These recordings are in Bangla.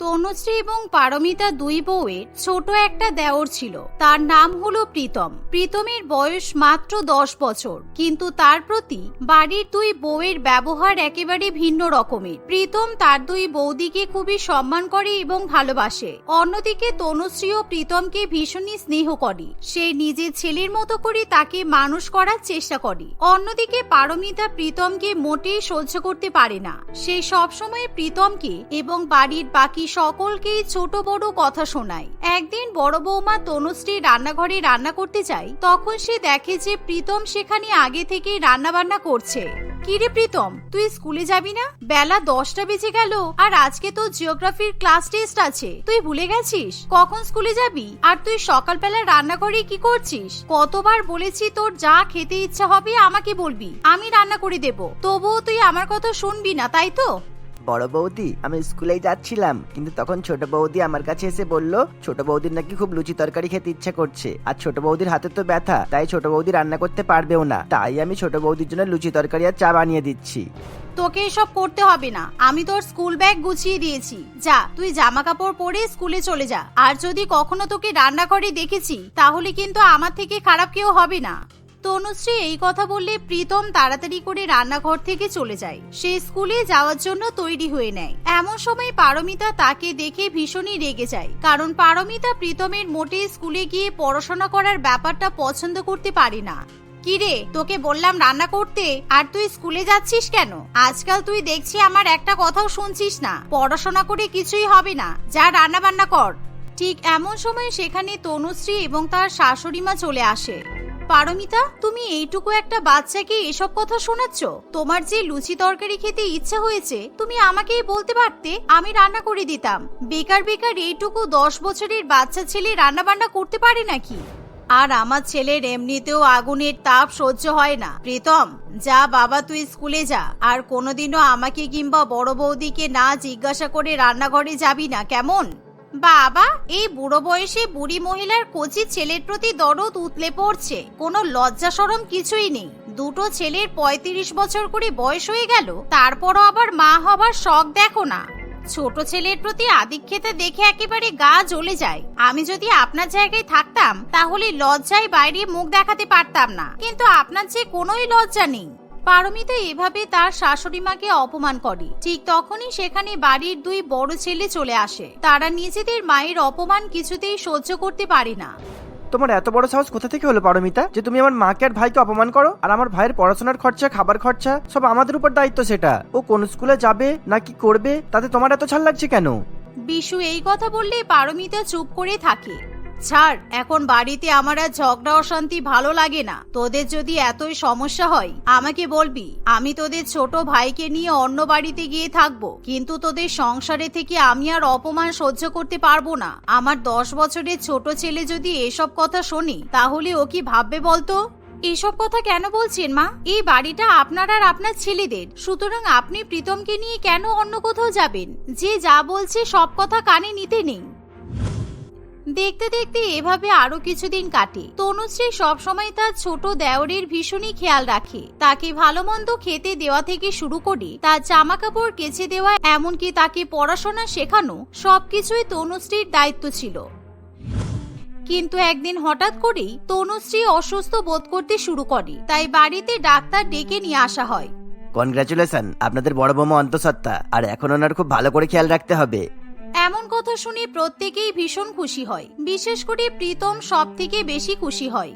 তনুশ্রী এবং পারমিতা দুই বউয়ের ছোট একটা দেওর ছিল। তার নাম হলো প্রীতম। প্রীতমের বয়স মাত্র দশ বছর, কিন্তু তার প্রতি বাড়ির দুই বউয়ের ব্যবহার একেবারে ভিন্ন রকমের। প্রীতম তার দুই বৌদিকে খুবই সম্মান করে এবং ভালোবাসে। অন্যদিকে তনুশ্রী ও প্রীতমকে ভীষণই স্নেহ করে। সে নিজের ছেলের মতো করে তাকে মানুষ করার চেষ্টা করে। অন্যদিকে পারমিতা প্রীতমকে মোটেই সহ্য করতে পারে না। সে সবসময় প্রীতমকে এবং বাড়ির বাকি সকলকেই ছোট বড় কথা শোনায়। একদিন বড় বৌমা তনুশ্রী রান্নাঘরে রান্না করতে যায়, তখন সে দেখে যে প্রীতম সেখানে আগে থেকেই রান্না বান্না করছে। কিরে প্রীতম, তুই স্কুলে যাবি না? বেলা দশটা বেজে গেল, আর আজকে তো জিওগ্রাফির ক্লাস টেস্ট আছে। তুই ভুলে গেছিস? কখন স্কুলে যাবি? আর তুই সকালবেলা রান্নাঘরে কি করছিস? কতবার বলেছি তোর যা খেতে ইচ্ছা হবে আমাকে বলবি। আমি রান্না করে দেব। তবুও তুই আমার কথা শুনবি না, তাই তো? বড় বৌদি, আমি স্কুলেই যাচ্ছিলাম, কিন্তু তখন ছোট বৌদি আমার কাছে এসে বলল, ছোট বৌদির নাকি খুব লুচি তরকারি খেতে ইচ্ছে করছে, আর ছোট বৌদির হাতে তো ব্যথা, তাই ছোট বৌদি রান্না করতে পারবেও না, তাই আমি ছোট বৌদির জন্য লুচি তরকারি আর চা বানিয়ে দিচ্ছি। তোকে এসব করতে হবে না, আমি তোর স্কুল ব্যাগ গুছিয়ে দিয়েছি, যা, তুই জামা কাপড় পরে স্কুলে চলে যা, আর যদি কখনো তোকে রান্নাঘরে দেখেছি, তাহলে কিন্তু আমার থেকে খারাপ কেউ হবে না। তনুশ্রী এই কথা বললে প্রীতম তাড়াতাড়ি করে রান্নাঘর থেকে চলে যায়। সে স্কুলে যাওয়ার জন্য তৈরি হয়ে নেয়। এমন সময় পারমিতা তাকে দেখে ভীষণই রেগে যায়। কারণ পারমিতা প্রীতমের মোটে স্কুলে গিয়ে পড়াশোনা করার ব্যাপারটা পছন্দ করতে পারে না। কিরে, তোকে বললাম রান্না করতে, আর তুই স্কুলে যাচ্ছিস কেন? আজকাল তুই দেখছি আমার একটা কথাও শুনছিস না। পড়াশোনা করে কিছুই হবে না। যা রান্না বান্না কর। ঠিক এমন সময় সেখানে তনুশ্রী এবং তার শাশুড়ি মা চলে আসে। পারমিতা, তুমি এইটুকু একটা বাচ্চাকে এসব কথা শোনাচ্ছ? তোমার যে লুচি তরকারি খেতে ইচ্ছা হয়েছে, তুমি আমাকেই বলতে পারতে, আমি রান্না করে দিতাম। বেকার বেকার এইটুকু দশ বছরের বাচ্চা ছেলে রান্না বান্না করতে পারে নাকি? আর আমার ছেলের এমনিতেও আগুনের তাপ সহ্য হয় না। প্রীতম, যা বাবা, তুই স্কুলে যা। আর কোনোদিনও আমাকে কিংবা বড় বৌদিকে না জিজ্ঞাসা করে রান্নাঘরে যাবি না, কেমন? বাবা, এই বুড়ো বয়সে বুড়ি মহিলার কচি ছেলের প্রতি দরদ উতলে পড়ছে। কোনো লজ্জা সরম কিছুই নেই। দুটো ছেলের পঁয়ত্রিশ বছর করে বয়স হয়ে গেল, তারপরও আবার মা হবার শখ দেখো না। ছোট ছেলের প্রতি আদিক্ষেতা দেখে একেবারে গা জ্বলে যায়। আমি যদি আপনার জায়গায় থাকতাম, তাহলে লজ্জায় বাইরে মুখ দেখাতে পারতাম না। কিন্তু আপনার যে কোনোই লজ্জা নেই। পারমিতা এভাবে তার শাশুড়ি মাকে অপমান করে। ঠিক তখনই সেখানে বাড়ির দুই বড় ছেলে চলে আসে। তারা নিজেদের মায়ের অপমান কিছুতেই সহ্য করতে পারে না। তোমার এত বড় সাহস কোথা থেকে হলো পারমিতা? যে তুমি আমার মাকে আর ভাইকে অপমান করো আর আমার ভাইয়ের পড়াশোনার খরচা খাবার খরচা সব আমাদের উপর দায়িত্ব সেটা। ও কোন স্কুলে যাবে না কি করবে তাতে তোমার এত ছাড় লাগছে কেন? বিশু এই কথা বললে পারমিতা চুপ করে থাকে। ছাড়, এখন বাড়িতে আমার আর ঝগড়া অশান্তি ভালো লাগে না। তোদের যদি এতই সমস্যা হয়, আমাকে বলবি, আমি তোদের ছোট ভাইকে নিয়ে অন্য বাড়িতে গিয়ে থাকব, কিন্তু তোদের সংসারে থেকে আমি আর অপমান সহ্য করতে পারব না। আমার দশ বছরের ছোট ছেলে যদি এসব কথা শোনে, তাহলে ও কি ভাববে বলতো? এসব কথা কেন বলছেন মা? এই বাড়িটা আপনার আর আপনার ছেলেদের। সুতরাং আপনি প্রীতমকে নিয়ে কেন অন্য কোথাও যাবেন? যে যা বলছে সব কথা কানে নিতে নেই। দেখতে দেখতে এভাবে আরও কিছুদিন কাটে। তনুশ্রী সবসময় তার ছোট দেওরের ভীষণই খেয়াল রাখে। তাকে ভালো মন্দ খেতে দেওয়া থেকে শুরু করে তার জামা কাপড় কেচে দেওয়া, এমনকি তাকে পড়াশোনা শেখানো, সবকিছুই তনুশ্রীর দায়িত্ব ছিল। কিন্তু একদিন হঠাৎ করেই তনুশ্রী অসুস্থ বোধ করতে শুরু করে। তাই বাড়িতে ডাক্তার ডেকে নিয়ে আসা হয়। কনগ্রাচুলেশন আপনাদের বড় বৌমা অন্তঃসত্ত্বা। আর এখন ওনার খুব ভালো করে খেয়াল রাখতে হবে। এমন কথা শুনে প্রত্যেকেই ভীষণ খুশি হয়। বিশেষ করে প্রীতম সব থেকে বেশি খুশি হয়।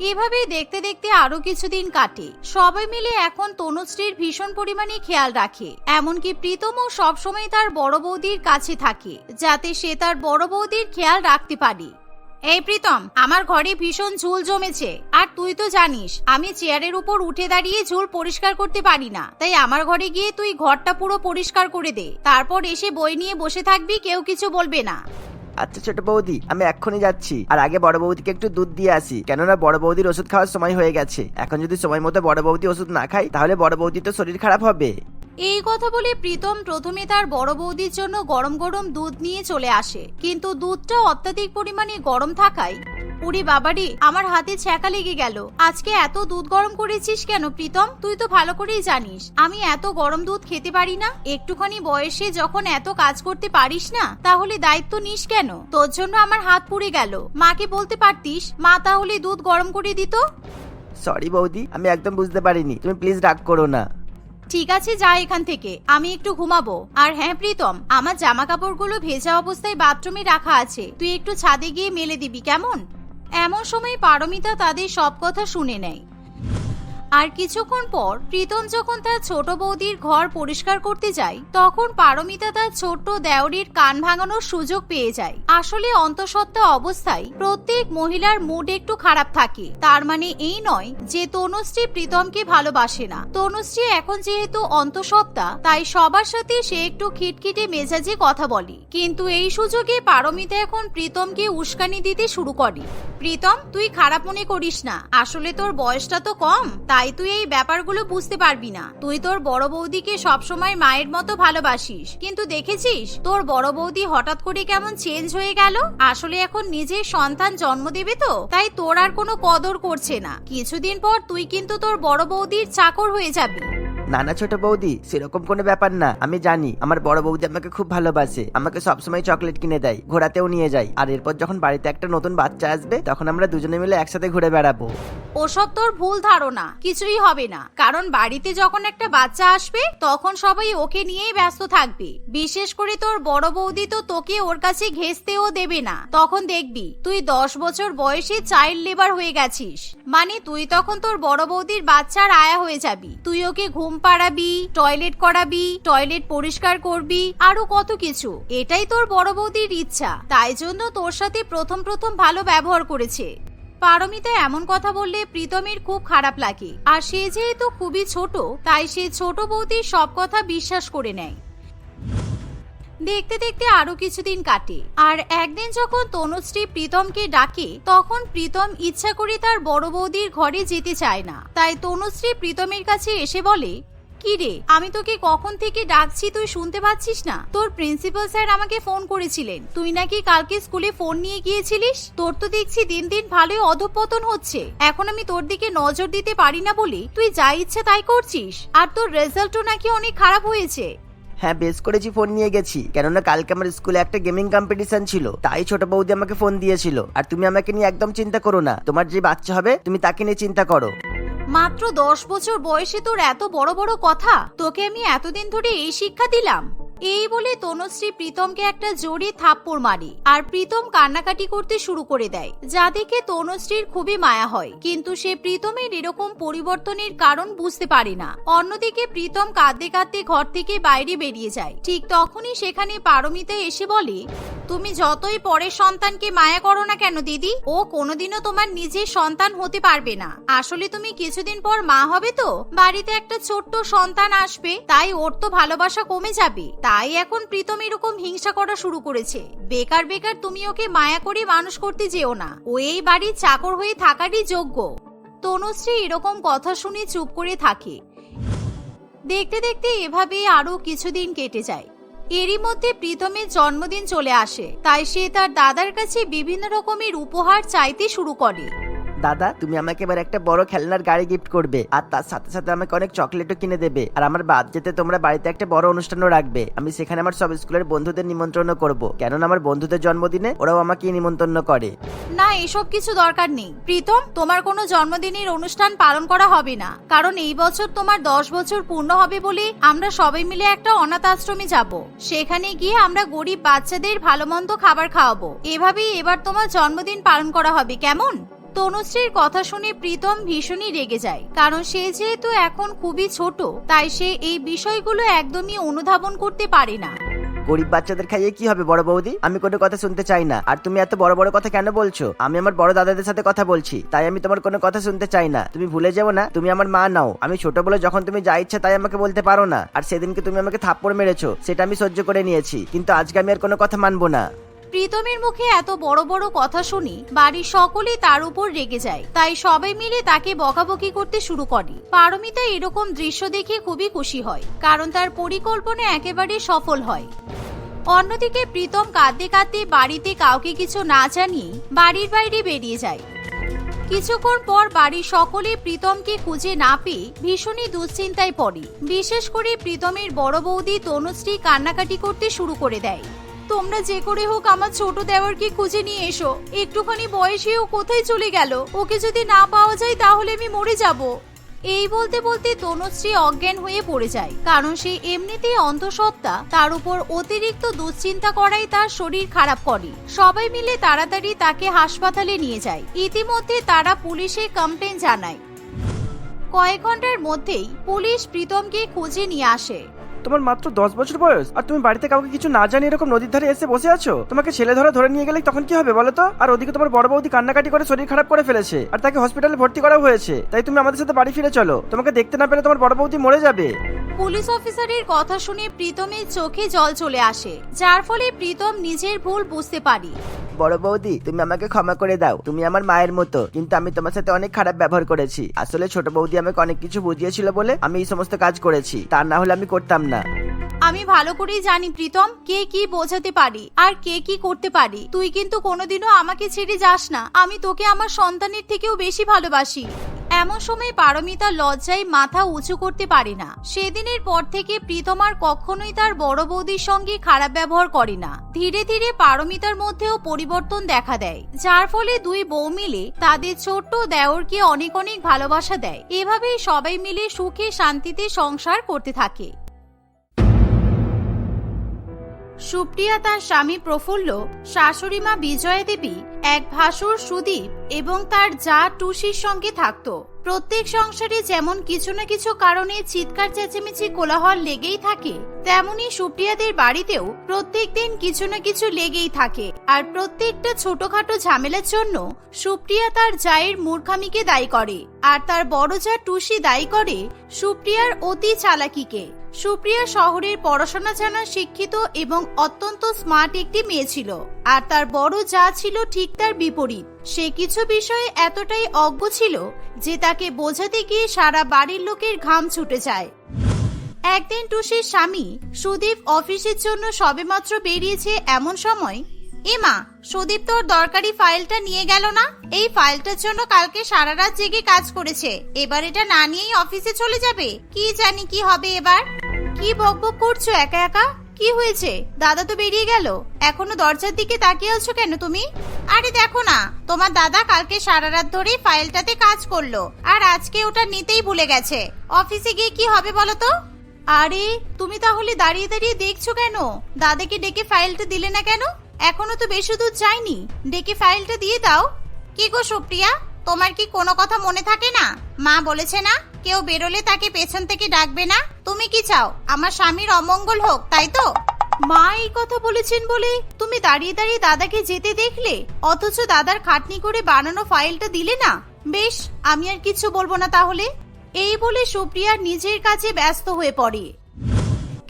এভাবেই দেখতে দেখতে আরও কিছুদিন কাটে। সবাই মিলে এখন তনুশ্রীর ভীষণ পরিমাণে খেয়াল রাখে। এমনকি প্রীতমও সবসময় তার বড় বৌদির কাছে থাকে, যাতে সে তার বড় বৌদির খেয়াল রাখতে পারে। এই প্রীতম, আমার ঘরে ভীষণ ঝুল জমেছে। আর তুই তো জানিস, আমি চেয়ারের উপর উঠে দাঁড়িয়ে ঝুল পরিষ্কার করতে পারি না। তাই আমার ঘরে গিয়ে তুই ঘরটা পুরো পরিষ্কার করে দে। তারপর এসে বই নিয়ে বসে থাকবি, কেউ কিছু বলবে না। আচ্ছা ছোট বৌদি, আমি এক্ষুনি যাচ্ছি। আর আগে বড় বৌদিকে একটু দুধ দিয়ে আসি। কেননা বড় বৌদির ওষুধ খাওয়ার সময় হয়ে গেছে। এখন যদি সময় মতো বড় বৌদি ওষুধ না খাই, তাহলে বড় বৌদি তো শরীর খারাপ হবে। এই কথা বলে প্রীতম প্রথমে তার বড় বৌদির জন্য গরম গরম দুধ নিয়ে চলে আসে। কিন্তু দুধটা অত্যাধিক পরিমাণে গরম থাকায় উরি বাবারি, আমার হাতে ছ্যাঁকা লেগে গেল। আজকে এত দুধ গরম করেছিস কেন প্রীতম? তুই তো ভালো করেই জানিস, আমি এত গরম দুধ খেতে পারি না। একটুখানি বয়সে যখন এত কাজ করতে পারিস না, তাহলে দায়িত্ব নিস কেন? তোর জন্য আমার হাত পুড়ে গেল। মাকে বলতে পারতিস, মা তাহলে দুধ গরম করে দিত? সরি বৌদি, আমি একদম বুঝতে পারিনি। তুমি প্লিজ রাগ করো না। ঠিক আছে, যা এখান থেকে। আমি একটু ঘুমাবো। আর হ্যাঁ প্রীতম, আমার জামা কাপড়গুলো ভেজা অবস্থায় বাথরুমে রাখা আছে। তুই একটু ছাদে গিয়ে মেলে দিবি, কেমন? এমন সময় পারমিতা তাদের সব কথা শুনে নেয়। আর কিছুক্ষণ পর প্রীতম যখন তার ছোট বৌদির ঘর পরিষ্কার করতে যায়, তখন পারমিতা তার ছোট্ট দেওরির কান ভাঙানোর সুযোগ পেয়ে যায়। আসলে অন্তঃসত্ত্বা অবস্থায় প্রত্যেক মহিলার মুড একটু খারাপ থাকে। তার মানে এই নয় যে তনুশ্রী প্রীতমকে ভালোবাসে না। তনুশ্রী এখন যেহেতু অন্তঃসত্ত্বা, তাই সবার সাথে সে একটু খিটখিটে মেজাজে কথা বলে। কিন্তু এই সুযোগে পারমিতা এখন প্রীতমকে উস্কানি দিতে শুরু করে। প্রীতম, তুই খারাপ মনে করিস না। আসলে তোর বয়সটা তো কম। তাই তুই এই ব্যাপারগুলো বুঝতে পারবি না। তুই তোর বড় বৌদিকে সবসময় মায়ের মতো ভালোবাসিস। কিন্তু দেখেছিস, তোর বড় বৌদি হঠাৎ করে কেমন চেঞ্জ হয়ে গেল? আসলে এখন নিজের সন্তান জন্ম দেবে তো? তাই তোর আর কোনো কদর করছে না। কিছুদিন পর তুই কিন্তু তোর বড় বৌদির চাকর হয়ে যাবি। না না ছোট বৌদি, সেরকম কোনো ব্যাপার না। আমি জানি, আমার বড় বৌদি আমাকে খুব ভালোবাসে। আমাকে সবসময় চকলেট কিনে দেয়, ঘোরাতেও নিয়ে যায়। আর এরপর যখন বাড়িতে একটা নতুন বাচ্চা আসবে, তখন আমরা দুজনে মিলে একসাথে ঘুরে বেড়াবো। ওসব তোর ভুল ধারণা, কিছুই হবে না। কারণ বাড়িতে যখন একটা বাচ্চা আসবে, তখন সবাই ওকে নিয়েই ব্যস্ত থাকবে। বিশেষ করে তোর বড় বৌদি তো তোকে ওর কাছে ঘেসতেও দেবে না। তখন দেখবি, তুই দশ বছর বয়সে চাইল্ড লেবার হয়ে গেছিস। মানে তুই তখন তোর বড় বৌদির বাচ্চার আয়া হয়ে যাবি। তুই ওকে ঘুম পাড়াবি টয়লেট করাবি টয়লেট পরিষ্কার করবি, আরও কত কিছু। এটাই তোর বড় বৌদির ইচ্ছা। তাই জন্য তোর সাথে প্রথম প্রথম ভালো ব্যবহার করেছে। পারমিতা এমন কথা বললে প্রীতমের খুব খারাপ লাগে। আর সে যেহেতু খুবই ছোট, তাই সে ছোট বৌদির সব কথা বিশ্বাস করে নেয়। দেখতে দেখতে আরও কিছুদিন কাটে। আর একদিন যখন তনুশ্রী প্রীতমকে ডাকে, তখন প্রীতম ইচ্ছা করে তার বড় বৌদির ঘরে যেতে চায় না। তাই তনুশ্রী প্রীতমের কাছে এসে বলে, কি রে, আমি তোকে কখন থেকে ডাকছি তুই শুনতে পাচ্ছিস না? তোর প্রিন্সিপাল স্যার আমাকে ফোন করেছিলেন। তুই নাকি কালকে স্কুলে ফোন নিয়ে গিয়েছিলিস? তোর তো দেখছি দিন দিন ভালোই অধপতন হচ্ছে। এখন আমি তোর দিকে নজর দিতে পারি না বলে তুই যা ইচ্ছে তাই করছিস। আর তোর রেজাল্টও নাকি অনেক খারাপ হয়েছে। হ্যাঁ বেশ করেছি ফোন নিয়ে গেছি। কেননা কালকে আমার স্কুলে একটা গেমিং কম্পিটিশন ছিল। তাই ছোট বৌদি আমাকে ফোন দিয়েছিল। আর তুমি আমাকে নিয়ে একদম চিন্তা করো না। তোমার যে বাচ্চা হবে, তুমি তাকে নিয়ে চিন্তা করো। মাত্র দশ বছর বয়সে তোর এত বড় বড় কথা? তোকে আমি এতদিন ধরে এই শিক্ষা দিলাম। এই বলে তনুশ্রী প্রীতমকে একটা জোরে থাপ্পড় মারে আর প্রীতম কান্নাকাটি করতে শুরু করে দেয়, যা দেখে তনুশ্রীর খুবই মায়া হয়। কিন্তু সে প্রীতমের এরকম পরিবর্তনের কারণ বুঝতে পারে না। অন্যদিকে প্রীতম কাঁদতে কাঁদতে ঘর থেকে বাইরে বেরিয়ে যায়। ঠিক তখনই সেখানে পারমিতা এসে বলে তুমি যতই পরের সন্তানকে মায়া করো না কেন, দিদি? ও কোনোদিনও তোমার নিজের সন্তান হতে পারবে না। আসলে তুমি কিছুদিন পর মা হবে তো? বাড়িতে একটা ছোট্ট সন্তান আসবে, তাই ওর তো ভালোবাসা কমে যাবে। তাই এখন প্রীতম এরকম হিংসা করা শুরু করেছে। বেকার বেকার তুমি ওকে মায়া করে মানুষ করতে যেও না। ও এই বাড়ির চাকর হয়ে থাকারই যোগ্য। তনুশ্রী এরকম কথা শুনে চুপ করে থাকে। দেখতে দেখতে এভাবে আরও কিছুদিন কেটে যায়। এরই মধ্যে প্রীতমের জন্মদিন চলে আসে, তাই সে তার দাদার কাছে বিভিন্ন রকমের উপহার চাইতে শুরু করে। দাদা, তুমি আমাকে এবার একটা বড় খেলনার গাড়ি গিফট করবে, আর তার সাথে সাথে আমাকে অনেক চকলেটও কিনে দেবে। আর আমার বাদ যেতে তোমরা বাড়িতে একটা বড় অনুষ্ঠানও রাখবে। আমি সেখানে আমার সব স্কুলের বন্ধুদের নিমন্ত্রণ করব। কেননা আমার বন্ধুদের জন্মদিনে ওরাও আমাকে নিমন্ত্রণ করে। না, এসব কিছু দরকার নেই। প্রীতম, তোমার কোনো জন্মদিনের অনুষ্ঠান পালন করা হবে না। কারণ এই বছর তোমার দশ বছর পূর্ণ হবে বলে আমরা সবাই মিলে একটা অনাথ আশ্রমে যাব। সেখানে গিয়ে আমরা গরিব বাচ্চাদের ভালো মন্দ খাবার খাওয়াবো। এভাবেই এবার তোমার জন্মদিন পালন করা হবে, কেমন? তনুশ্রীর কথা শুনে প্রীতম ভীষণই রেগে যায়, কারণ সে যেহেতু এখন খুবই ছোট, তাই সে এই বিষয়গুলো একদমই অনুধাবন করতে পারে না। গরিব বাচ্চাদের খাইয়ে কি হবে, বড় বৌদি? আমি কোনো কথা শুনতে চাই না। আর তুমি এত বড় বড় কথা কেন বলছো? আমি আমার বড় দাদাদের সাথে কথা বলছি, তাই আমি তোমার কোনো কথা শুনতে চাই না। তুমি ভুলে যাব না, তুমি আমার মা নাও। আমি ছোট বলে যখন তুমি যা ইচ্ছা তাই আমাকে বলতে পারো না। আর সেদিনকে তুমি আমাকে থাপ্পড় মেরেছো, সেটা আমি সহ্য করে নিয়েছি। কিন্তু আজকে আমি আর কোনো কথা মানবো না। প্রীতমের মুখে এত বড় বড় কথা শুনি, বাড়ির সকলেই তার উপর রেগে যায়। তাই সবাই মিলে তাকে বকাবকি করতে শুরু করে। পারমিতা এরকম দৃশ্য দেখে খুবই খুশি হয়, কারণ তার পরিকল্পনা একেবারে সফল হয়। অন্যদিকে প্রীতম কাঁদতে কাঁদতে বাড়িতে কাউকে কিছু না জানিয়ে বাড়ির বাইরে বেরিয়ে যায়। কিছুক্ষণ পর বাড়ির সকলে প্রীতমকে খুঁজে না পেয়ে ভীষণই দুশ্চিন্তায় পড়ে। বিশেষ করে প্রীতমের বড় বৌদি তনুশ্রী কান্নাকাটি করতে শুরু করে দেয়। তোমরা যে করে হোক আমার ছোট দেওয়ারকে খুঁজে নিয়ে এসো। একটুখানি বয়সে ও কোথায় চলে গেল? ওকে যদি না পাওয়া যায় তাহলে আমি মরে যাব। এই বলতে বলতে তনুশ্রী অজ্ঞান হয়ে পড়ে যায়, কারণ সে এমনিতেই অন্তঃসত্ত্বা তার উপর অতিরিক্ত দুশ্চিন্তা করাই তার শরীর খারাপ করে। সবাই মিলে তাড়াতাড়ি তাকে হাসপাতালে নিয়ে যায়। ইতিমধ্যে তারা পুলিশে কমপ্লেন জানায়। কয়েক ঘণ্টার মধ্যেই পুলিশ প্রীতমকে খুঁজে নিয়ে আসে। তোমার মাত্র দশ বছর বয়স, আর তুমি বাড়িতে কাউকে কিছু না জানি এরকম নদীর ধারে এসে বসে আছো? তোমাকে ছেলে ধরা ধরে নিয়ে গেলে তখন কি হবে বলো তো? আর ওদিকে তোমার বড় বৌদি কান্নাকাটি করে শরীর খারাপ করে ফেলেছে, আর তাকে হসপিটালে ভর্তি করা হয়েছে। তাই তুমি আমাদের সাথে বাড়ি ফিরে চলো। তোমাকে দেখতে না পেলে তোমার বড় বৌদি মরে যাবে। পুলিশ অফিসারের কথা শুনে প্রীতমের চোখে জল চলে আসে, যার ফলে প্রীতম নিজের ভুল বুঝতে পারি। বড় বৌদি, তুমি আমাকে ক্ষমা করে দাও। তুমি আমার মায়ের মতো। কিন্তু আমি তোমার সাথে অনেক খারাপ ব্যবহার করেছি। আসলে ছোট বৌদি আমাকে অনেক কিছু বুঝিয়েছিল বলে আমি এই সমস্ত কাজ করেছি। তা না হলে আমি করতাম না। আমি ভালো করেই জানি, প্রীতম, কে কি বোঝাতে পারি আর কে কি করতে পারি। তুই কিন্তু কোনোদিনও আমাকে ছেড়ে যাস না। আমি তোকে আমার সন্তানের থেকেও বেশি ভালোবাসি। এমন সময় পারমিতা লজ্জায় মাথা উঁচু করতে পারে না। সেদিনের পর থেকে প্রীতম আর কখনোই তার বড় বৌদির সঙ্গে খারাপ ব্যবহার করে না। ধীরে ধীরে পারমিতার মধ্যেও পরিবর্তন দেখা দেয়, যার ফলে দুই বউ মিলে তাদের ছোট্ট দেওরকে অনেক অনেক ভালোবাসা দেয়। এভাবেই সবাই মিলে সুখে শান্তিতে সংসার করতে থাকে। সুপ্রিয়া তার স্বামী প্রফুল্ল, শাশুড়ি মা বিজয়া দেবী এক ভাসুর সুদীপ এবং তার যা টুসির সঙ্গে থাকতো। প্রত্যেক সংসারে যেমন কিছু না কিছু কারণে চিৎকার, চেঁচেমেচি, কোলাহল লেগেই থাকে, তেমনি সুপ্রিয়াদের বাড়িতেও প্রত্যেক দিন কিছু না কিছু লেগেই থাকে। আর প্রত্যেকটা ছোটখাটো ঝামেলার জন্য সুপ্রিয়া তার জায়ের মূর্খামিকে দায়ী করে। আর তার বড় যা টুসি দায়ী করে, সুপ্রিয়ার অতি চালাকিকে। সুপ্রিয়া শহরের পড়াশোনা জানা শিক্ষিত এবং অত্যন্ত স্মার্ট একটি মেয়ে ছিল। আর তার বড় যা ছিল ঠিক তার বিপরীত। সে কিছু বিষয়ে এতটাই অজ্ঞ ছিল যে তাকে বোঝাতে গিয়ে সারা বাড়ির লোকের ঘাম ছুটে যায়। একদিন টুসির স্বামী সুদীপ অফিসের জন্য সবেমাত্র বেরিয়েছে এমন সময় এমা সুদীপ তোর দরকারি ফাইলটা নিয়ে গেল না? এই ফাইলটার জন্য কালকে সারা রাত জেগে কাজ করেছে। এবার এটা না নিয়েই অফিসে চলে যাবে। কি জানি কি হবে এবার? কি বকবক করছ একা একা? কি হয়েছে? দাদা তো বেরিয়ে গেল। এখনও দরজার দিকে তাকিয়ে আছো কেন তুমি? আরে দেখো না, তোমার দাদা কালকে সারা রাত ধরেই ফাইলটাতে কাজ করল, আর আজকে ওটা নিতেই ভুলে গেছে। অফিসে গিয়ে কি হবে বলো তো? আরে, তুমি তাহলে দাঁড়িয়ে দাঁড়িয়ে দেখছ কেন? দাদাকে ডেকে ফাইলটা দিলে না কেন? এখনও তো বেশি দূর যায়নি। ডেকে ফাইলটা দিয়ে দাও। কি গো সুপ্রিয়া? তোমার কি কোনো কথা মনে থাকে না? মা বলেছে না, কেউ বেরোলে তাকে পেছন থেকে ডাকবে না। তুমি কি চাও? আমার স্বামীর অমঙ্গল হোক, তাই তো? মা এই কথা বলেছেন বলে তুমি দাঁড়িয়ে দাঁড়িয়ে দাদাকে যেতে দেখলে, অথচ দাদার খাটনি করে বানানো ফাইলটা দিলে না? বেশ, আমি আর কিছু বলব না তাহলে। এই বলে সুপ্রিয়া নিজের কাছে ব্যস্ত হয়ে পড়ে।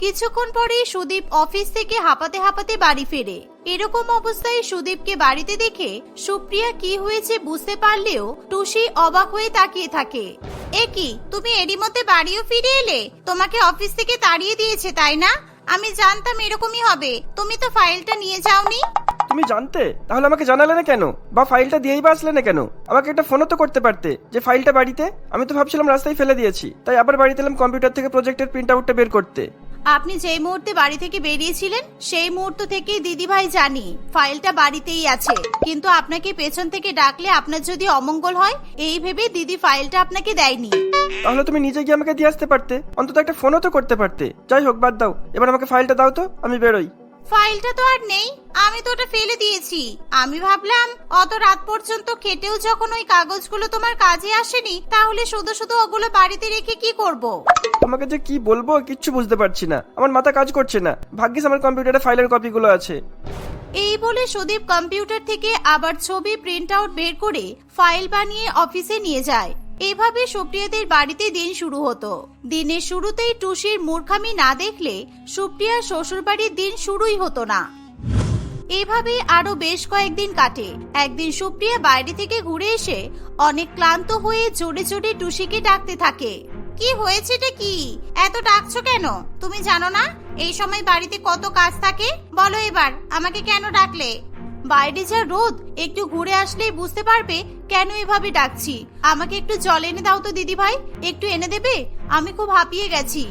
কিছুক্ষণ পরে সুদীপ অফিস থেকে হাঁপাতে হাঁপাতে বাড়ি ফেরে। এরকম অবস্থায় সুদীপকে বাড়িতে দেখে সুপ্রিয়া কি হয়েছে বুঝতে পারলেও টুসি অবাক হয়ে তাকিয়ে থাকে। এ কি, তুমি এরই মধ্যে বাড়িও ফিরে এলে? তোমাকে অফিস থেকে তাড়িয়ে দিয়েছে, তাই না? আমি জানতাম এরকমই হবে। তুমি তো ফাইলটা নিয়ে যাওনি? তুমি জানতে? তাহলে আমাকে জানালে না কেন? বা ফাইলটা দিয়েই বা আসলে না কেন? আমাকে একটা ফোনও তো করতে পারতে, যে ফাইলটা বাড়িতে? আমি তো ভাবছিলাম রাস্তায় ফেলে দিয়েছি। তাই আবার বাড়িতে এলাম কম্পিউটার থেকে প্রজেক্টের প্রিন্ট আউটটা বের করতে। আপনি যেই মুহূর্তে বাড়ি থেকে বেরিয়েছিলেন, সেই মুহূর্ত থেকেই দিদিভাই জানি, ফাইলটা বাড়িতেই আছে। কিন্তু আপনাকে পেছন থেকে ডাকলে আপনার যদি অমঙ্গল হয়, এই ভেবে দিদি ফাইলটা আপনাকে দেয়নি। তাহলে তুমি নিজে গিয়ে আমাকে দিয়ে আসতে পারতে? অন্তত একটা ফোনও তো করতে পারতে। যাই হোক, বাদ দাও। এবার আমাকে ফাইলটা দাও তো, আমি বেরোই। ফাইলটা তো আর নেই আমি তো ওটা ফেলে দিয়েছি। আমি ভাবলাম অত রাত পর্যন্ত খেটেও যখন ওই কাগজগুলো তোমার কাজে আসেনি তাহলে শুধু শুধু ওগুলো বাড়িতে রেখে কি করব। তোমাকে যে কি বলব কিচ্ছু বুঝতে পারছি না। আমার মাথা কাজ করছে না। ভাগ্যিস আমার কম্পিউটারে ফাইলের কপিগুলো আছে। এই বলে সুদীপ কম্পিউটার থেকে আবার ছবি প্রিন্ট আউট বের করে ফাইল বানিয়ে অফিসে নিয়ে যায়। এভাবে সুপ্রিয়াদের বাড়িতে দিন শুরু হতো। দিনের শুরুতেই টুসির মূর্খামি না দেখলে সুপ্রিয়ার শ্বশুরবাড়ির দিন শুরুই হতো না। এভাবে আরও বেশ কয়েকদিন কাটে। একদিন সুপ্রিয়া বাইরে থেকে ঘুরে এসে অনেক ক্লান্ত হয়ে জোরে জোরে টুসিকে ডাকতে থাকে। কি হয়েছেটা কি? এত ডাকছো কেন? তুমি জানো না? এই সময় বাড়িতে কত কাজ থাকে? বলো এবার, আমাকে কেন ডাকলে? বাইরে যা রোদ, একটু ঘুরে আসলেই বুঝতে পারবে কেন এভাবে ডাকছি। আমাকে একটু জল এনে দাও তো, দিদি ভাই। একটু এনে দেবে? আমি খুব হাঁপিয়ে গেছি।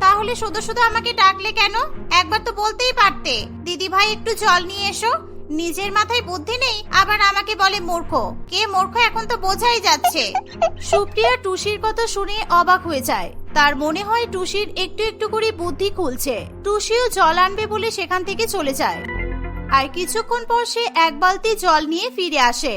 তাহলে শুধু শুধু আমাকে ডাকলে কেন? একবার তো বলতেই পারতে। দিদি ভাই, একটু জল নিয়ে এসো। নিজের মাথায় বুদ্ধি নেই, আবার আমাকে বলে মূর্খ। কে মূর্খ এখন তো বোঝাই যাচ্ছে। সুপ্রিয়া টুসির কথা শুনে অবাক হয়ে যায়। তার মনে হয় টুসির একটু একটু করে বুদ্ধি খুলছে। টুসিও জল আনবে বলে সেখান থেকে চলে যায়। আর কিছুক্ষণ পর সে এক বালতি জল নিয়ে ফিরে আসে।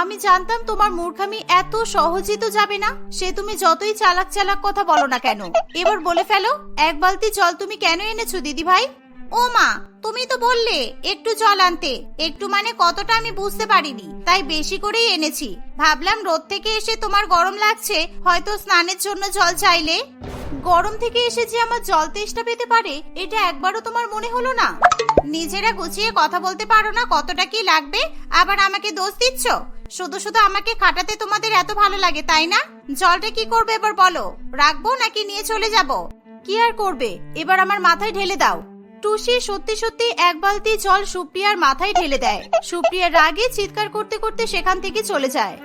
আমি জানতাম তোমার মূর্খামি এত সহজে তো যাবে না। সে তুমি যতই চালাক চালাক কথা বলো না কেন? এবার বলে ফেলো, এক বালতি জল তুমি কেন এনেছো দিদি ভাই ও মা, তুমি তো বললে একটু জল আনতে। একটু মানে কতটা আমি বুঝতে পারিনি, তাই বেশি করেই এনেছি। ভাবলাম রোদ থেকে এসে তোমার গরম লাগছে, হয়তো স্নানের জন্য জল চাইলে। গরম থেকে এসে যে আমার জল তেষ্টা পেতে পারে, এটা একবারও তোমার মনে হলো না? নিজেরা গুছিয়ে কথা বলতে পারো না কতটা কি লাগবে, আবার আমাকে দোষ দিচ্ছ? শুধু শুধু আমাকে খাটাতে তোমাদের এত ভালো লাগে, তাই না? জলটা কি করবে এবার বলো? রাখব নাকি নিয়ে চলে যাব? কি আর করবে? এবার আমার মাথায় ঢেলে দাও। টুসি সত্যি সত্যি এক বালতি জল সুপ্রিয়ার মাথায় ঢেলে দেয়। সুপ্রিয়ার রাগে চিৎকার করতে করতে সেখান থেকে চলে যায়।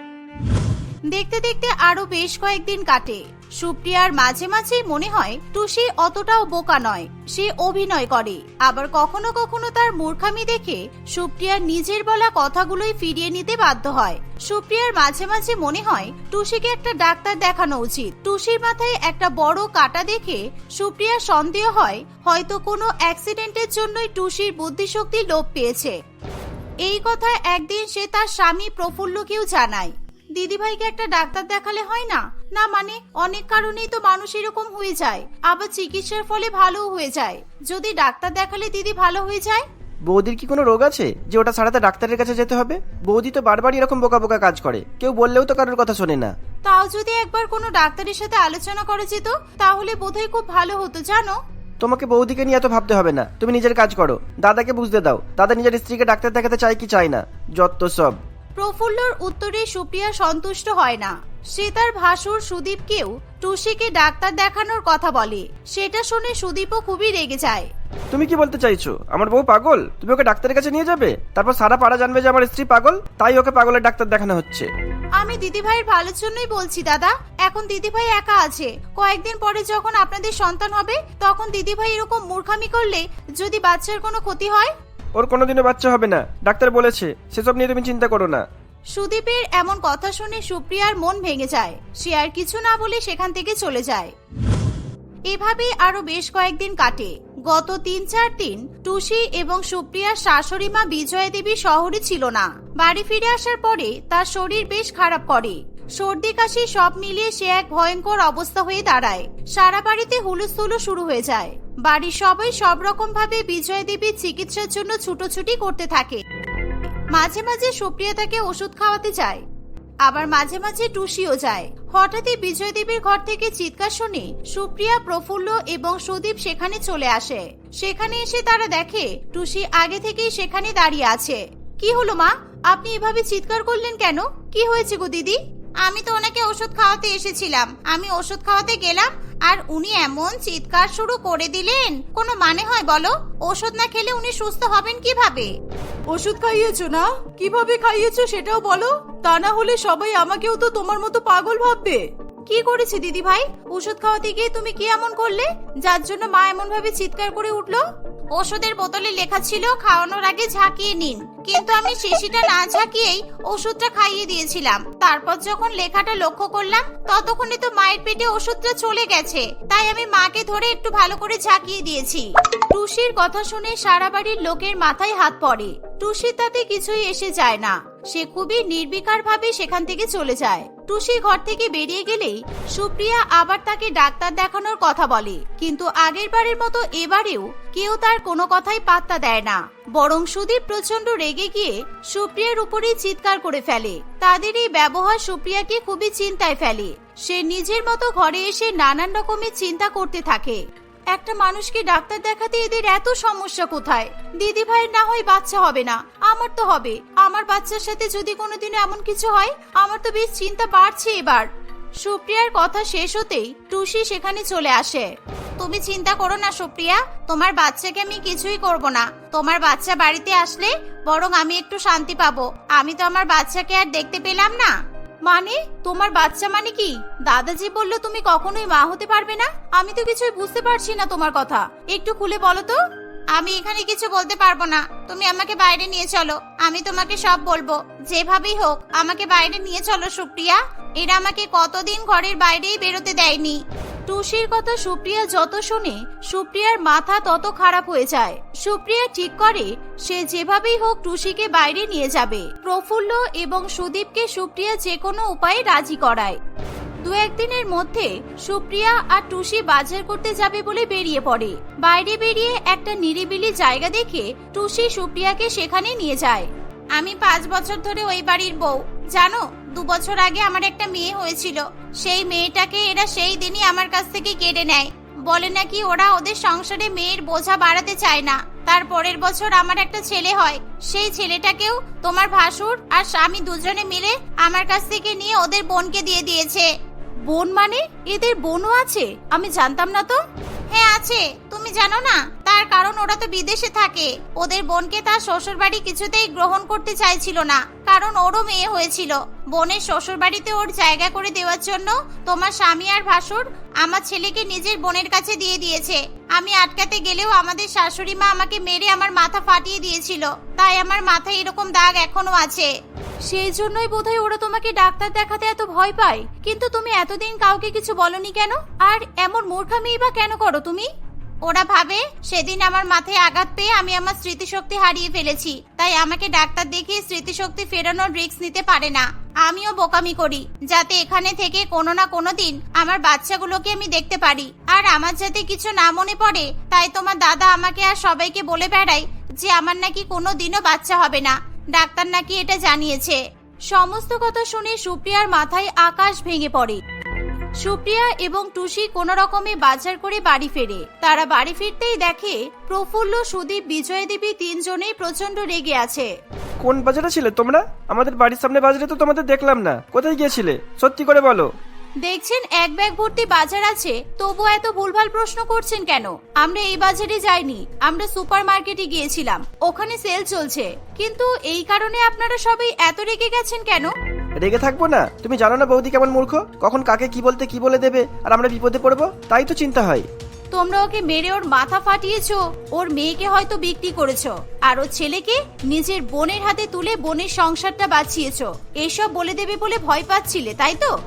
দেখতে দেখতে আরও বেশ কয়েকদিন কাটে। সুপ্রিয়ার মাঝে মাঝেই মনে হয় টুসি অতটাও বোকা নয়, সে অভিনয় করে। আবার কখনো কখনো তার মূর্খামি দেখে সুপ্রিয়ার নিজের বলা কথাগুলোই ফিরিয়ে নিতে বাধ্য হয়। সুপ্রিয়ার মাঝে মাঝে মনে হয় টুসিকে একটা ডাক্তার দেখানো উচিত। টুসির মাথায় একটা বড় কাটা দেখে সুপ্রিয়ার সন্দেহ হয়, হয়তো কোনো অ্যাক্সিডেন্টের জন্যই টুসির বুদ্ধিশক্তি লোপ পেয়েছে। এই কথা একদিন সে তার স্বামী প্রফুল্লকেও জানায়। দিদিভাইকে একটা ডাক্তার দেখালে হয় না? না মানে অনেক কারণেই তো মানুষ এরকম হয়ে যায়। আবার চিকিৎসার ফলে ভালোও হয়ে যায়। যদি ডাক্তার দেখালে দিদি ভালো হয়ে যায়? বৌদির কি কোনো রোগ আছে যে ওটা সারাতে ডাক্তারের কাছে যেতে হবে? বৌদি তো বারবার এরকম বোকা বোকা কাজ করে। কেউ বললেও তো কারোর কথা শোনে না। তাও যদি একবার কোনো ডাক্তারের সাথে আলোচনা করা যেত তাহলে বোধহয় খুব ভালো হতো জানো? তোমাকে বৌদিকে নিয়ে এত ভাবতে হবে না। তুমি নিজের কাজ করো। দাদাকে বুঝতে দাও। দাদা নিজের স্ত্রীকে ডাক্তার দেখাতে চায় কি চায় না? যত সব। প্রফুল্লর উত্তরে সুপ্রিয়া সন্তুষ্ট হয় না। সে তার ভাসুর সুদীপকেও টুসিকে ডাক্তার দেখানোর কথা বলে। সেটা শুনে সুদীপও খুবই রেগে যায়। তুমি কি বলতে চাইছো? আমার বউ পাগল? তুমি ওকে ডাক্তারের কাছে নিয়ে যাবে? তারপর সারা পাড়া জানবে যে আমার স্ত্রী পাগল? তাই ওকে পাগলের ডাক্তার দেখানো হচ্ছে। আমি দিদিভাইয়ের ভালোর জন্যই বলছি দাদা। এখন দিদিভাই একা আছে। কয়েকদিন পরে যখন আপনাদের সন্তান হবে তখন দিদিভাই এরকম মূর্খামি করলে যদি বাচ্চার কোনো ক্ষতি হয়? ওর কোনোদিনও বাচ্চা হবে না। ডাক্তার বলেছে সেসব নিয়ে তুমি চিন্তা করো না। সুদীপের এমন কথা শুনে সুপ্রিয়ার মন ভেঙে যায়। সে আর কিছু না বলে সেখান থেকে চলে যায়। এভাবেই আরও বেশ কয়েকদিন কাটে। গত তিন চার দিন টুসি এবং সুপ্রিয়ার শাশুড়ি মা বিজয়া দেবী শহরে ছিল না। বাড়ি ফিরে আসার পরে তার শরীর বেশ খারাপ করে। সর্দি কাশি সব মিলিয়ে সে এক ভয়ঙ্কর অবস্থা হয়ে দাঁড়ায়। সারা বাড়িতে হুলুস্থুলু শুরু হয়ে যায়। বাড়ির সবাই সব রকম ভাবে বিজয় দেবীর চিকিৎসার জন্য ছুটোছুটি করতে থাকে। মাঝে মাঝে সুপ্রিয়া তাকে ওষুধ খাওয়াতে যায়। আবার মাঝে মাঝে টুসিও যায়। হঠাৎই বিজয় দেবীর ঘর থেকে চিৎকার শুনে সুপ্রিয়া, প্রফুল্ল এবং সুদীপ সেখানে চলে আসে। সেখানে এসে তারা দেখে, টুসি আগে থেকেই সেখানে দাঁড়িয়ে আছে। কি হলো মা? আপনি এভাবে চিৎকার করলেন কেন? কি হয়েছে গো দিদি? আমি তো ওনাকে ওষুধ খাওয়াতে এসেছিলাম। আমি ওষুধ খাওয়াতে গেলাম আর উনি এমন চিৎকার শুরু করে দিলেন। কোনো মানে হয় বলো? ওষুধ না খেলে উনি সুস্থ হবেন কীভাবে? ওষুধ খাইয়েছো না? কীভাবে খাইয়েছো সেটাও বলো। তা না হলে সবাই আমাকেও তো তোমার মতো পাগল ভাববে। কি করেছে দিদি ভাই ওষুধ খাওয়াতে গিয়ে তুমি কি এমন করলে? যার জন্য মা এমন ভাবে চিৎকার করে উঠল? ওষুধের বোতলে লেখা ছিল, খাওয়ানোর আগে ঝাঁকিয়ে নিন। কিন্তু আমি শিশিটা না ঝাঁকিয়েই ওষুধটা খাইয়ে দিয়েছিলাম। তারপর যখন লেখাটা লক্ষ্য করলাম, ততক্ষণে তো মায়ের পেটে ওষুধটা চলে গেছে। তাই আমি মাকে ধরে একটু ভালো করে ঝাঁকিয়ে দিয়েছি। টুসির কথা শুনে সারা বাড়ির লোকের মাথায় হাত পড়ে। টুসি তাতে কিছুই এসে যায় না। সে খুবই নির্বিকার ভাবে সেখান থেকে চলে যায়। টুসি ঘর থেকে বেরিয়ে গেলেই সুপ্রিয়া আবার তাকে ডাক্তার দেখানোর কথা বলে। কিন্তু আগের বারের মতো এবারেও কেউ তার কোনো কথাই পাত্তা দেয় না। বরং সুদীপ প্রচণ্ড রেগে গিয়ে সুপ্রিয়ার উপরেই চিৎকার করে ফেলে। তাদের এই ব্যবহার সুপ্রিয়াকে খুবই চিন্তায় ফেলে। সে নিজের মতো ঘরে এসে নানান রকমের চিন্তা করতে থাকে। একটা মানুষকে ডাক্তার দেখাতে এদের এত সমস্যা কোথায়? দিদি ভাইয়ের না হয় বাচ্চা হবে না। আমার তো হবে। আমার বাচ্চার সাথে যদি কোনোদিনও এমন কিছু হয়, আমার তো বেশ চিন্তা বাড়ছে এবার। সুপ্রিয়ার কথা শেষ হতেই টুসি সেখানে চলে আসে। তুমি চিন্তা করো না সুপ্রিয়া, তোমার বাচ্চাকে আমি কিছুই করব না। তোমার বাচ্চা বাড়িতে আসলে বরং আমি একটু শান্তি পাবো। আমি তো আমার বাচ্চাকে আর দেখতে পেলাম না। মানে? তোমার বাচ্চা মানে কি? দাদাজি বলল তুমি কখনোই মা হতে পারবে না? আমি তো কিছুই বুঝতে পারছি না তোমার কথা। একটু খুলে বলো তো। আমি এখানে কিছু বলতে পারব না। তুমি আমাকে বাইরে নিয়ে চলো। আমি তোমাকে সব বলব। যেভাবেই হোক, আমাকে বাইরে নিয়ে চলো সুপ্রিয়া। এরা আমাকে কতদিন ঘরের বাইরেই বেরোতে দেয়নি। টুসির কথা সুপ্রিয়া যত শুনে, সুপ্রিয়ার মাথা তত খারাপ হয়ে যায়। সুপ্রিয়া ঠিক করে সে যেভাবেই হোক টুসিকে বাইরে নিয়ে যাবে। প্রফুল্ল এবং সুদীপকে সুপ্রিয়া যে কোনো উপায়ে রাজি করায়। দু একদিনের মধ্যে সুপ্রিয়া আর টুসি বাজার করতে যাবে বলে বেরিয়ে পড়ে। বাইরে বেরিয়ে একটা নিরিবিলি জায়গা দেখে টুসি সুপ্রিয়াকে সেখানে নিয়ে যায়। আমি পাঁচ বছর ধরে ওই বাড়ির বউ। জানো, দু বছর আগে আমার একটা মেয়ে হয়েছিল। সেই মেয়েটাকে এরা সেই দিনই আমার কাছ থেকে কেড়ে নেয়। বলে নাকি ওরা ওদের সংসারে মেয়ের বোঝা বাড়াতে চায় না। তার পরের বছর আমার একটা ছেলে হয়। সেই ছেলেটাকেও তোমার ভাসুর আর স্বামী দুজনে মিলে আমার কাছ থেকে নিয়ে ওদের বোনকে দিয়ে দিয়েছে। বোন মানে? এদের বোনও আছে? আমি জানতাম না তো। হ্যাঁ আছে। তুমি জানো না? তার কারণ ওরা তো বিদেশে থাকে। ওদের বোনকে তার শ্বশুর বাড়ি কিছুতেই গ্রহণ করতে চাইছিল না, কারণ ওরও মেয়ে হয়েছিল। বোনের শ্বশুর বাড়িতে ওর জায়গা করে দেওয়ার জন্য তোমার স্বামী আর ভাসুর আমার ছেলেকে নিজের বোনের কাছে দিয়ে দিয়েছে। আমি আটকাতে গেলেও আমাদের শাশুড়ি মা আমাকে মেরে আমার মাথা ফাটিয়ে দিয়েছিল। তাই আমার মাথায় এরকম দাগ এখনও আছে। সেই জন্যই বোধহয় ওরা তোমাকে ডাক্তার দেখাতে এত ভয় পায়। কিন্তু তুমি এতদিন কাউকে কিছু বলনি কেন? আর এমন মূর্খামি বা কেন করো তুমি? ওরা ভাবে, সেদিন আমার মাথায় আঘাত পেয়ে আমি আমার স্মৃতিশক্তি হারিয়ে ফেলেছি। তাই আমাকে ডাক্তার দেখিয়ে স্মৃতিশক্তি ফেরানোর রিস্ক নিতে পারে না। আমিও বোকামি করি, যাতে এখানে থেকে কোনো না কোনো দিন আমার বাচ্চাগুলোকে আমি দেখতে পারি। আর আমার যাতে কিছু না মনে পড়ে, তাই তোমার দাদা আমাকে আর সবাইকে বলে বেড়ায় যে আমার নাকি কোনো দিনও বাচ্চা হবে না। ডাক্তার নাকি এটা জানিয়েছে। সমস্ত কথা শুনে সুপ্রিয়ার মাথায় আকাশ ভেঙে পড়ে। সুপ্রিয়া এবং টুসি কোনো রকমে বাজার করে বাড়ি ফেরে। তারা বাড়ি ফিরতেই দেখে প্রফুল্ল সুদীপ বিজয় দেবী তিনজনেই প্রচণ্ড রেগে আছে। কোন বাজারে ছিলে তোমরা? আমাদের বাড়ির সামনে বাজারে তো তোমাদের দেখলাম না। কোথায় গিয়েছিলে? সত্যি করে বলো। দেখছেন এক ব্যাগ ভর্তি বাজার আছে তবু এত ভুলভাল প্রশ্ন করছেন কেন? আমরা এই বাজারে যাইনি আমরা সুপার মার্কেটে গিয়েছিলাম ওখানে সেল চলছে। কিন্তু এই কারণে আপনারা সবাই এত রেগে গেছেন কেন? রেগে থাকব না? তুমি জানো না বৌদি কেমন মূর্খ? কখন কাকে কি বলতে কি বলে দেবে? আর আমরা বিপদে পড়ব? তাই তো চিন্তা হয়। তোমরা ওকে মেরে ওর মাথা ফাটিয়েছো। ওর মেয়েকে হয়তো বিক্রি করেছ। আর ওর ছেলেকে নিজের বোনের হাতে তুলে বোনের সংসারটা বাঁচিয়েছো। এসব বলে দেবে বলে ভয় পাচ্ছিলে, তাই তো?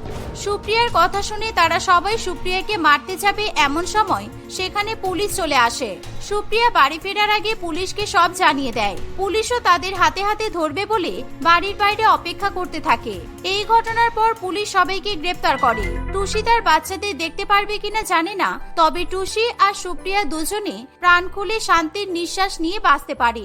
সুপ্রিয়ার কথা শুনে তারা সবাই সুপ্রিয়াকে মারতে যাবে এমন সময় সেখানে পুলিশ চলে আসে। সুপ্রিয়া বাড়ি ফেরার আগে পুলিশকে সব জানিয়ে দেয়। পুলিশও তাদের হাতে হাতে ধরবে বলে বাড়ির বাইরে অপেক্ষা করতে থাকে। এই ঘটনার পর পুলিশ সবাইকে গ্রেপ্তার করে। টুসি তার বাচ্চাদের দেখতে পারবে কিনা জানে না, তবে টুসি আর সুপ্রিয়া দুজনে প্রাণ খুলে শান্তির নিঃশ্বাস নিয়ে বাঁচতে পারে।